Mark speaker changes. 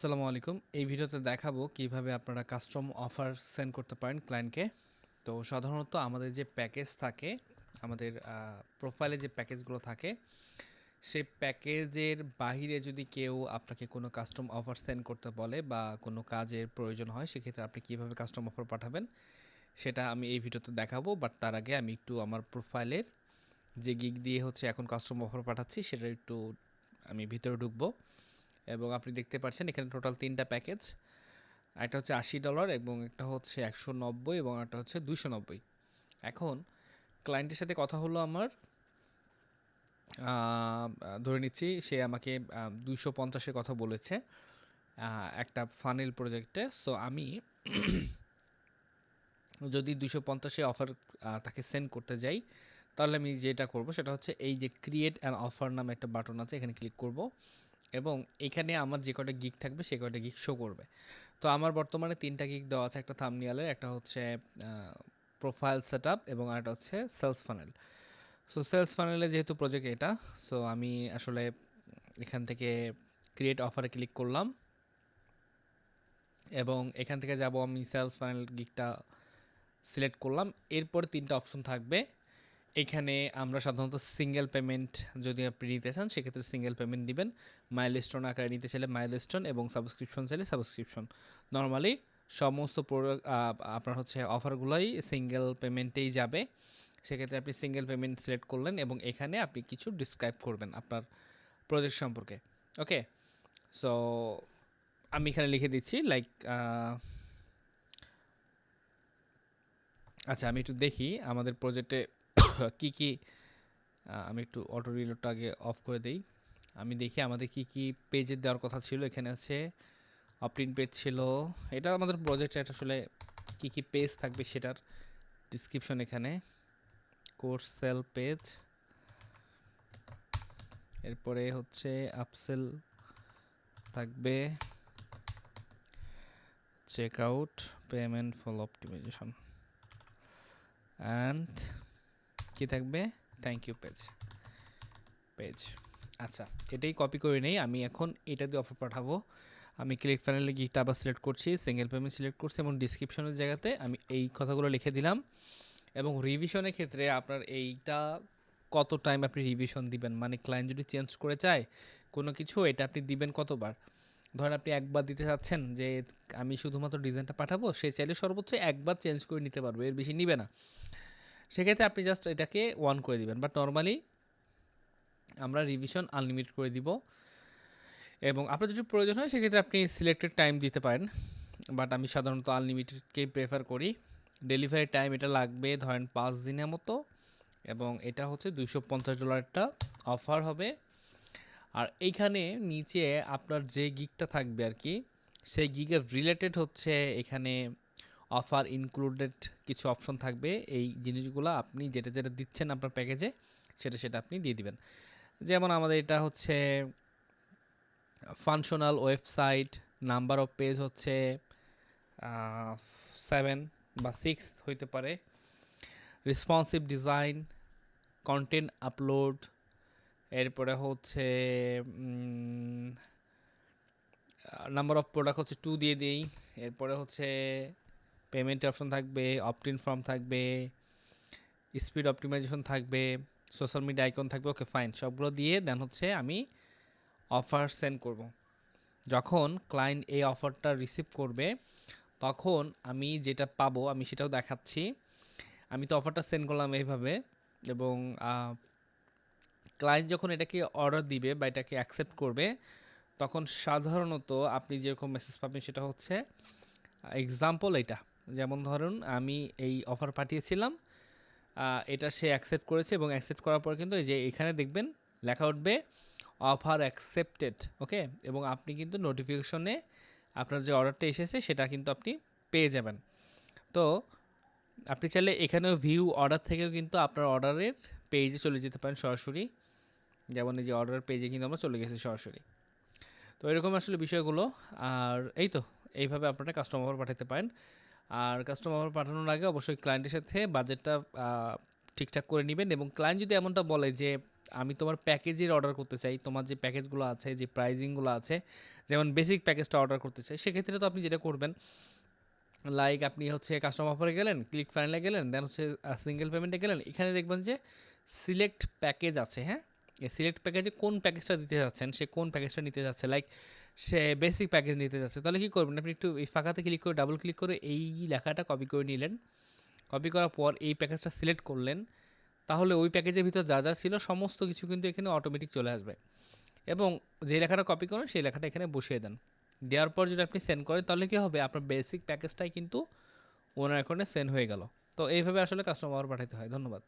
Speaker 1: আসসালামু আলাইকুম। এই ভিডিওতে দেখাবো কীভাবে আপনারা কাস্টম অফার সেন্ড করতে পারেন ক্লায়েন্টকে তো সাধারণত আমাদের যে প্যাকেজ থাকে, আমাদের প্রোফাইলে যে প্যাকেজগুলো থাকে, সেই প্যাকেজের বাহিরে যদি কেউ আপনাকে কোনো কাস্টম অফার সেন্ড করতে বলে বা কোনো কাজের প্রয়োজন হয়, সেক্ষেত্রে আপনি কীভাবে কাস্টম অফার পাঠাবেন, সেটা আমি এই ভিডিওতে দেখাবো। বাট তার আগে আমি একটু আমার প্রোফাইলের যে গিগ দিয়ে হচ্ছে এখন কাস্টম অফার পাঠাচ্ছি, সেটা একটু আমি ভিতরে ঢুকবো। এবং আপনি দেখতে পাচ্ছেন এখানে টোটাল তিনটা প্যাকেজ একটা হচ্ছে আশি ডলার এবং একটা হচ্ছে একশো নব্বই এবং একটা হচ্ছে দুশো নব্বই। এখন ক্লায়েন্টের সাথে কথা হলো আমার ধরে নিচ্ছি সে আমাকে দুশো পঞ্চাশের কথা বলেছে একটা ফানেল প্রজেক্টে সো আমি যদি দুশো পঞ্চাশে অফার তাকে সেন্ড করতে যাই, তাহলে আমি যেটা করব সেটা হচ্ছে এই যে ক্রিয়েট অ্যান্ড অফার নামে একটা বাটন আছে, এখানে ক্লিক করব। এবং এখানে আমার যে কটা গিগ থাকবে, সে কটা গিগ শো করবে। তো আমার বর্তমানে তিনটা গিগ দেওয়া আছে, একটা থামনিয়ালের একটা হচ্ছে প্রোফাইল সেট এবং আরেকটা হচ্ছে সেলস ফানেল সো সেলস ফানেলে যেহেতু প্রজেক্ট এটা সো আমি আসলে এখান থেকে ক্রিয়েট অফারে ক্লিক করলাম। এবং এখান থেকে যাব আমি সেলস ফানেল গিগটা সিলেক্ট করলাম। এরপর তিনটা অপশন থাকবে। এখানে আমরা সাধারণত সিঙ্গেল পেমেন্ট যদি আপনি নিতে চান, সেক্ষেত্রে সিঙ্গেল পেমেন্ট দিবেন। মাইলস্টোন আকারে নিতে চাইলে মাইলস্টোন এবং সাবস্ক্রিপশন চাইলে সাবস্ক্রিপশন নর্মালি সমস্ত আপনার হচ্ছে অফারগুলোই সিঙ্গেল পেমেন্টেই যাবে। সেক্ষেত্রে আপনি সিঙ্গেল পেমেন্ট সিলেক্ট করলেন এবং এখানে আপনি কিছু ডিসক্রাইব করবেন আপনার প্রজেক্ট সম্পর্কে। ওকে সো আমি এখানে লিখে দিচ্ছি লাইক আচ্ছা আমি একটু দেখি আমাদের প্রজেক্টে কি কি আমি একটু অটো রিলোডটা আগে অফ করে দেই। আমি দেখি আমাদের কি কি পেজে দেওয়ার কথা ছিল। এখানে আছে অপটিন পেজ ছিল। এটা আমাদের প্রজেক্টে এটা আসলে কি কি পেজ থাকবে সেটার ডিসক্রিপশন এখানে। কোর্স সেল পেজ এরপরে হচ্ছে আপসেল থাকবে। Check out payment full optimisation and কি থাকবে? থ্যাংক ইউ পেজ পেজ আচ্ছা এটাই কপি করে নেই। আমি এখন এটা দিয়ে অফার পাঠাবো। আমি ক্লিক প্যানেলে গিকটা আবার সিলেক্ট করছি সিঙ্গেল পেমেন্ট সিলেক্ট করছি এবং ডিসক্রিপশনের জায়গাতে আমি এই কথাগুলো লিখে দিলাম। এবং রিভিশনের ক্ষেত্রে আপনার এইটা কত টাইম আপনি রিভিশন দিবেন? মানে ক্লায়েন্ট যদি চেঞ্জ করে চায়, কোনো কিছু এটা আপনি দিবেন কতবার? ধরেন আপনি একবার দিতে চাচ্ছেন যে, আমি শুধুমাত্র ডিজাইনটা পাঠাবো, সে চাইলে সর্বোচ্চ একবার চেঞ্জ করে নিতে পারবে, এর বেশি নিবে না। সেক্ষেত্রে আপনি জাস্ট এটাকে ওয়ান করে দিবেন। বাট নর্মালি আমরা রিভিশন আনলিমিটেড করে দিব। এবং আপনার যদি প্রয়োজন হয়, সেক্ষেত্রে আপনি সিলেক্টেড টাইম দিতে পারেন। বাট আমি সাধারণত আনলিমিটেডকেই প্রেফার করি। ডেলিভারি টাইম এটা লাগবে ধরেন পাঁচ দিনের মতো। এবং এটা হচ্ছে দুইশো পঞ্চাশ ডলারটা অফার হবে। আর এইখানে নিচে আপনার যে গিকটা থাকবে আর কি, সেই গিগের রিলেটেড হচ্ছে এখানে অফার ইনক্লুডেড কিছু অপশন থাকবে। এই জিনিসগুলো আপনি যেটা যেটা দিচ্ছেন আপনার প্যাকেজে সেটা সেটা আপনি দিয়ে দিবেন। যেমন আমাদের এটা হচ্ছে functional website number of page হচ্ছে সেভেন বা সিক্স হইতে পারে। রেসপন্সিভ ডিজাইন কন্টেন্ট আপলোড এরপরে হচ্ছে নাম্বার অফ প্রোডাক্ট হচ্ছে টু দিয়ে দিই। এরপরে হচ্ছে পেমেন্ট অপশন থাকবে অপটিন ফর্ম থাকবে স্পিড অপটিমাইজেশন থাকবে সোশ্যাল মিডিয়া আইকন থাকবে ওকে ফাইন সবগুলো দিয়ে দেন হচ্ছে আমি অফার সেন্ড করব। যখন ক্লায়েন্ট এই অফারটা রিসিভ করবে, তখন আমি যেটা পাবো, আমি সেটাও দেখাচ্ছি। আমি তো অফারটা সেন্ড করলাম এইভাবে এবং ক্লায়েন্ট যখন এটাকে অর্ডার দিবে বা এটাকে অ্যাকসেপ্ট করবে, তখন সাধারণত আপনি যেরকম মেসেজ পাবেন সেটা হচ্ছে এক্সাম্পল এটা যেমন ধরুন, আমি এই অফার পাঠিয়েছিলাম এটা সে অ্যাকসেপ্ট করেছে এবং অ্যাকসেপ্ট করার পর কিন্তু এই যে এখানে দেখবেন, লেখা উঠবে অফার অ্যাকসেপ্টেড ওকে এবং আপনি কিন্তু নোটিফিকেশনে আপনার যে অর্ডারটা এসেছে, সেটা কিন্তু আপনি পেয়ে যাবেন। তো আপনি চাইলে এখানেও ভিউ অর্ডার থেকেও কিন্তু আপনার অর্ডারের পেজে চলে যেতে পারেন সরাসরি। যেমন এই যে অর্ডার পেজে কিন্তু আমরা চলে গেছি সরাসরি। তো এরকম আসলে বিষয়গুলো, আর এই তো, এইভাবে আপনারা কাস্টমার পাঠাতে পারেন। আর কাস্টমার পাঠানোর আগে অবশ্যই ক্লায়েন্টের সাথে বাজেটটা ঠিকঠাক করে নেবেন এবং ক্লায়েন্ট যদি এমনটা বলে যে, আমি তোমার প্যাকেজের অর্ডার করতে চাই, তোমার যে প্যাকেজগুলো আছে, যে প্রাইজিংগুলো আছে, যেমন বেসিক প্যাকেজটা অর্ডার করতে চাই, সেক্ষেত্রে তো আপনি যেটা করবেন লাইক আপনি হচ্ছে কাস্টমার অফারে গেলেন ক্লিক ফাইনালে গেলেন দেন হচ্ছে সিঙ্গেল পেমেন্টে গেলেন, এখানে দেখবেন যে সিলেক্ট প্যাকেজ আছে হ্যাঁ? সিলেক্ট প্যাকেজে কোন প্যাকেজটা দিতে যাচ্ছেন, সে কোন প্যাকেজটা নিতে যাচ্ছে? লাইক সে বেসিক প্যাকেজ নিতে যাচ্ছে। তাহলে কী করবেন? আপনি একটু এই ফাঁকাতে ক্লিক করে ডাবল ক্লিক করে এই লেখাটা কপি করে নিলেন। কপি করার পর এই প্যাকেজটা সিলেক্ট করলেন। তাহলে ওই প্যাকেজের ভিতর যা যা ছিল, সমস্ত কিছু কিন্তু এখানে অটোমেটিক চলে আসবে। এবং যে লেখাটা কপি করেন, সেই লেখাটা এখানে বসিয়ে দেন। দেওয়ার পর যদি আপনি সেন্ড করেন, তাহলে কী হবে? আপনার বেসিক প্যাকেজটাই কিন্তু ওনার অ্যাকাউন্টে সেন্ড হয়ে গেল। তো এইভাবে আসলে কাস্টমার পাঠাতে হয়। ধন্যবাদ।